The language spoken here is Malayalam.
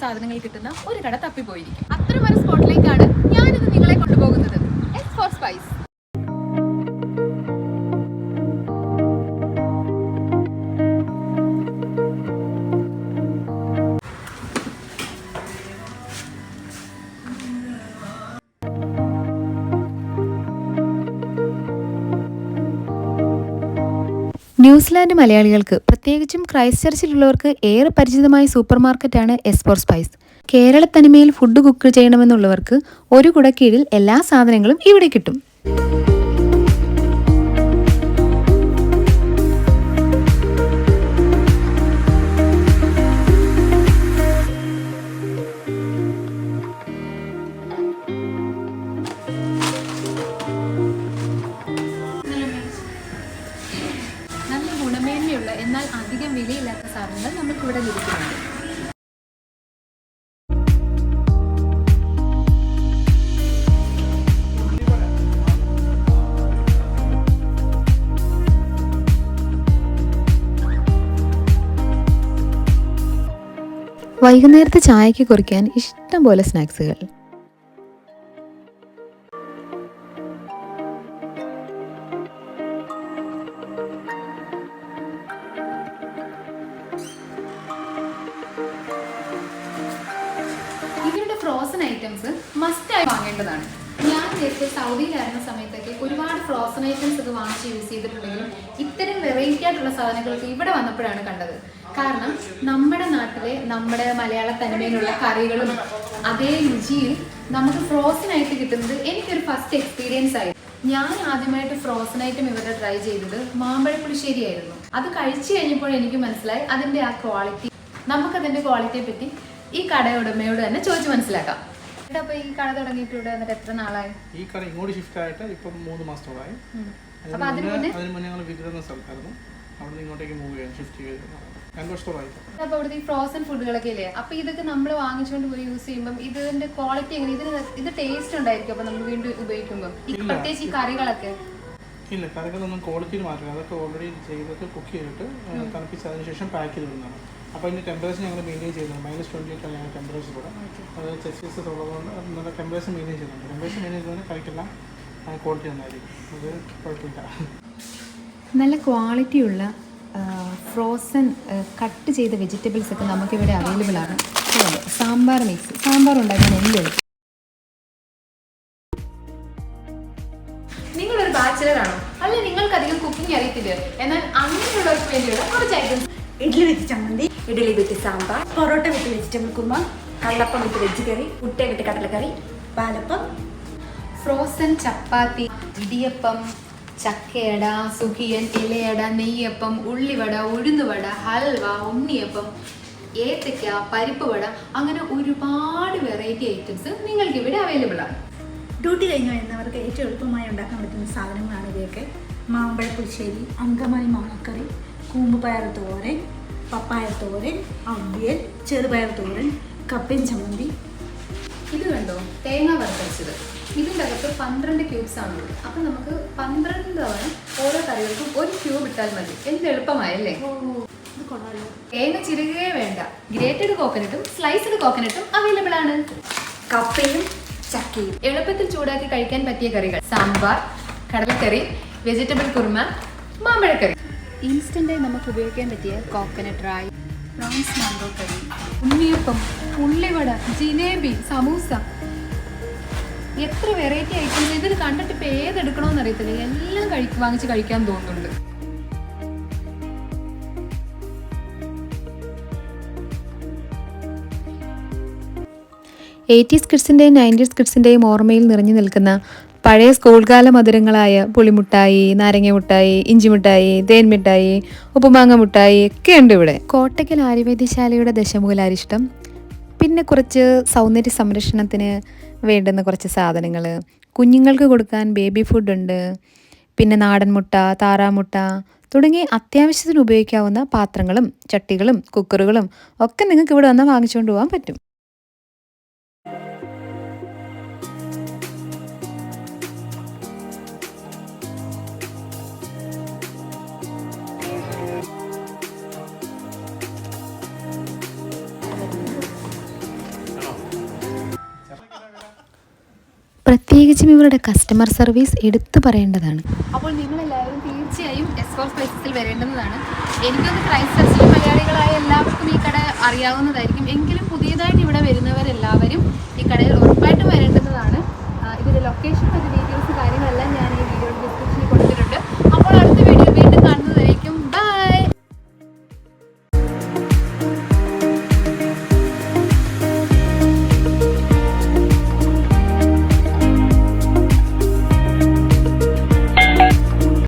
സാധനങ്ങൾ കിട്ടുന്ന ഒരു കട തപ്പിപ്പോയിരിക്കും. അത്തരം ഒരു സ്പോട്ടിലേക്കാണ് ഞാനിത് നിങ്ങളെ കൊണ്ടുപോകുന്നത്. എക്സ് ഫോർ സ്പൈസ് ന്യൂസിലാൻഡ് മലയാളികൾക്ക് പ്രത്യേകിച്ചും ക്രൈസ്റ്റ് ചർച്ചിലുള്ളവർക്ക് ഏറെ പരിചിതമായ സൂപ്പർ മാർക്കറ്റാണ് എസ്പോർ സ്പൈസ് കേരള തനിമയിൽ ഫുഡ് കുക്ക് ചെയ്യണമെന്നുള്ളവർക്ക് ഒരു കുടക്കീഴിൽ എല്ലാ സാധനങ്ങളും ഇവിടെ കിട്ടും. വിലയില്ലാത്ത സാധനങ്ങൾ നമുക്കിവിടെ ലഭിക്കുന്നുണ്ട്. വൈകുന്നേരത്തെ ചായയ്ക്ക് കുറിക്കാൻ ഇഷ്ടം പോലെ സ്നാക്സുകൾ. Frozen items മസ്റ്റായി വാങ്ങേണ്ടതാണ്. ഞാൻ നേരത്തെ സൗദിയിലായിരുന്ന സമയത്തൊക്കെ ഒരുപാട് ഫ്രോസൺ ഐറ്റംസ് ഒക്കെ വാങ്ങിച്ച് യൂസ് ചെയ്തിട്ടുണ്ടെങ്കിലും ഇത്തരം വെറൈറ്റി ആയിട്ടുള്ള സാധനങ്ങളൊക്കെ ഇവിടെ വന്നപ്പോഴാണ് കണ്ടത്. കാരണം നമ്മുടെ നാട്ടിലെ നമ്മുടെ മലയാള തനിമയിലുള്ള കറികളും അതേ രുചിയിൽ നമുക്ക് ഫ്രോസൺ ആയിട്ട് കിട്ടുന്നത് എനിക്കൊരു ഫസ്റ്റ് എക്സ്പീരിയൻസ് ആയി. ഞാൻ ആദ്യമായിട്ട് ഫ്രോസൺ ഐറ്റം ഇവിടെ ട്രൈ ചെയ്തത് മാമ്പഴ പുളിശ്ശേരി ആയിരുന്നു അത് കഴിച്ചു കഴിഞ്ഞപ്പോൾ എനിക്ക് മനസ്സിലായി അതിന്റെ ആ ക്വാളിറ്റി നമുക്കതിന്റെ ക്വാളിറ്റിയെ പറ്റി ഈ കടയുടമയോട് തന്നെ ചോദിച്ചു മനസ്സിലാക്കാം. അപ്പൊ ഈ കട തുടങ്ങിയിട്ട് ഇവിടെ വന്നിട്ട് എത്ര നാളായി? ഈ കട ഇങ്ങോട്ട് ഷിഫ്റ്റ് ആയിട്ട് ഇപ്പം മൂന്ന് മാസത്തോളായി. അപ്പൊ അതിന് മുന്നേ അതിന് മുന്നേ ഞങ്ങൾ വിതിരുന്ന സ്ഥലത്തായിരുന്നു. അവിടെ നിന്ന് ഇങ്ങോട്ടേക്ക് മൂവ് ചെയ്യാൻ ഷിഫ്റ്റ് ചെയ്ത് രണ്ട് വർഷത്തോളമായി. ഇപ്പം. അപ്പൊ ഇവിടുത്തെ ഈ ഫ്രോസൺ ഫുഡുകളൊക്കെ ഇല്ലേ? അപ്പൊ ഇതൊക്കെ നമ്മൾ വാങ്ങിച്ചുകൊണ്ട് പോയി യൂസ് ചെയ്യുമ്പോൾ ഇതിന്റെ ക്വാളിറ്റി എങ്ങനെ? ഇതിന് ഇത് ടേസ്റ്റ് ഉണ്ടായിരിക്കും അപ്പൊ നമ്മൾ വീണ്ടും ഉപയോഗിക്കുമ്പോൾ. പ്രത്യേകിച്ച് ഈ കറികളൊക്കെ? ഇല്ല കറികളൊന്നും ക്വാളിറ്റിയിൽ മാറ്റില്ല അതൊക്കെ ഓൾറെഡി ചെയ്തിട്ട് കുക്ക് ചെയ്തിട്ട് തണുപ്പിച്ച് അതിനുശേഷം പാക്ക് ചെയ്ത് വിടുന്നതാണ് അപ്പോൾ അതിന്റെ ടെമ്പറേച്ചർ ഞങ്ങൾ മെയിന്റെയിൻ ചെയ്യുന്നുണ്ട് മൈനസ് ട്വന്റി ഒക്കെ ഞങ്ങൾ ടെമ്പറേച്ചർ കൂടെ അത് ചെസ്റ്റ് ഉള്ളതുകൊണ്ട് അത് നല്ല ടെമ്പറേച്ചർ മെയിന്റെയിൻ ചെയ്യുന്നുണ്ട് ടെമ്പറേച്ചർ മെയിന്റെയിൻ ചെയ്യുന്നതിന് കറക്റ്റുള്ള ക്വാളിറ്റി നന്നായിരിക്കും. അത് കുഴപ്പമില്ല. നല്ല ക്വാളിറ്റിയുള്ള ഫ്രോസൺ കട്ട് ചെയ്ത വെജിറ്റബിൾസ് ഒക്കെ നമുക്കിവിടെ അവൈലബിൾ ആണ്. സാമ്പാർ മിക്സ് സാമ്പാർ ഉണ്ടാക്കാൻ എന്ത് നിങ്ങളൊരു ബാച്ചിലർ ആണോ? അല്ലെ നിങ്ങൾക്ക് അധികം കുക്കിംഗ് അറിയത്തില്ല? എന്നാൽ അങ്ങനെയുള്ളവർക്ക് വേണ്ടിയുള്ള കുറച്ച് items idli with chammanthi idli with sambar parotta with vegetable kurma kallappam with veg curry mutta with kadalakkari palappam frozen chapati idiyappam chakkayada sukhiyan ilayada neyyappam ullivada uzhunnuvada halwa ഉണ്ണിയപ്പം ഏത്തക്ക പരിപ്പ് വട അങ്ങനെ ഒരുപാട് വെറൈറ്റി ഐറ്റംസ് നിങ്ങൾക്ക് ഇവിടെ അവൈലബിൾ ആണ്. ഡ്യൂട്ടി കഴിഞ്ഞ് വരുന്നവർക്ക് ഏറ്റവും എളുപ്പമായി ഉണ്ടാക്കാൻ പറ്റുന്ന സാധനങ്ങളാണ് ഇവയൊക്കെ. മാമ്പഴ പുളിശ്ശേരി അങ്കമാലി മാങ്ങക്കറി കൂമ്പുപയർ തോരൻ പപ്പായ തോരൻ അവിയൽ ചെറുപയർ തോരൻ കപ്പൻ ചമ്മന്തി. ഇത് കണ്ടോ? തേങ്ങ വറുത്തരച്ചത്. ഇതിന്റെ അകത്ത് പന്ത്രണ്ട് ക്യൂബ്സ് ആണുള്ളത് അപ്പം നമുക്ക് പന്ത്രണ്ട് തവണ ഓരോ കറികൾക്കും ഒരു ക്യൂബ് ഇട്ടാൽ മതി. എന്ത് എളുപ്പമായല്ലേ? തേങ്ങ ചിരുകയേ വേണ്ട. ഗ്രേറ്റഡ് കോക്കനട്ടും സ്ലൈസ്ഡ് കോക്കനട്ടും അവൈലബിൾ ആണ്. കപ്പയും ചക്കയും. എളുപ്പത്തിൽ ചൂടാക്കി കഴിക്കാൻ പറ്റിയ കറികൾ. സാമ്പാർ കടലക്കറി വെജിറ്റബിൾ കുറുമ മാമ്പഴക്കറി. ഇൻസ്റ്റന്റായി നമുക്ക് ഉപയോഗിക്കാൻ പറ്റിയ coconut Rai prawns mango curry unniyappam ullivada jalebi samosa. എത്ര വെറൈറ്റി ഐറ്റംസ് ഇതിൽ കണ്ടിട്ട് ഇപ്പം ഏതെടുക്കണമെന്ന് അറിയത്തില്ല. എല്ലാം കഴി വാങ്ങിച്ച് കഴിക്കാൻ തോന്നുന്നുണ്ട്. എയ്റ്റീസ് കിഡ്സിന്റെയും നയന്റീസ് കിഡ്സിന്റെയും ഓർമ്മയിൽ നിറഞ്ഞു നിൽക്കുന്ന പഴയ സ്കൂൾ കാല മധുരങ്ങളായ പുളിമുട്ടായി നാരങ്ങ മുട്ടായി ഇഞ്ചി തേൻമിട്ടായി തേൻ ഉപ്പുമാങ്ങ മുട്ടായി ഒക്കെ ഉണ്ട് ഇവിടെ. കോട്ടയ്ക്കൽ ആയുർവേദശാലയുടെ ദശമൂലാരിഷ്ടം പിന്നെ കുറച്ച് സൗന്ദര്യ സംരക്ഷണത്തിന് വേണ്ടുന്ന കുറച്ച് സാധനങ്ങൾ. കുഞ്ഞുങ്ങൾക്ക് കൊടുക്കാൻ ബേബി ഫുഡ് ഉണ്ട് പിന്നെ നാടൻ മുട്ട താറാമുട്ട തുടങ്ങി അത്യാവശ്യത്തിന് ഉപയോഗിക്കാവുന്ന പാത്രങ്ങളും ചട്ടികളും കുക്കറുകളും ഒക്കെ നിങ്ങൾക്ക് ഇവിടെ വന്നാൽ വാങ്ങിച്ചുകൊണ്ട് പോകാൻ പറ്റും. പ്രത്യേകിച്ചും ഇവരുടെ കസ്റ്റമർ സർവീസ് എടുത്തു പറയേണ്ടതാണ്. അപ്പോൾ നിങ്ങളെല്ലാവരും തീർച്ചയായും എസ് ഫോർ സ്പൈസസിൽ വരേണ്ടതാണ് എനിക്കൊന്ന് ക്രൈസ്റ്റ് മലയാളികളായ എല്ലാവർക്കും ഈ കട അറിയാവുന്നതായിരിക്കും. എങ്കിലും പുതിയതായിട്ട്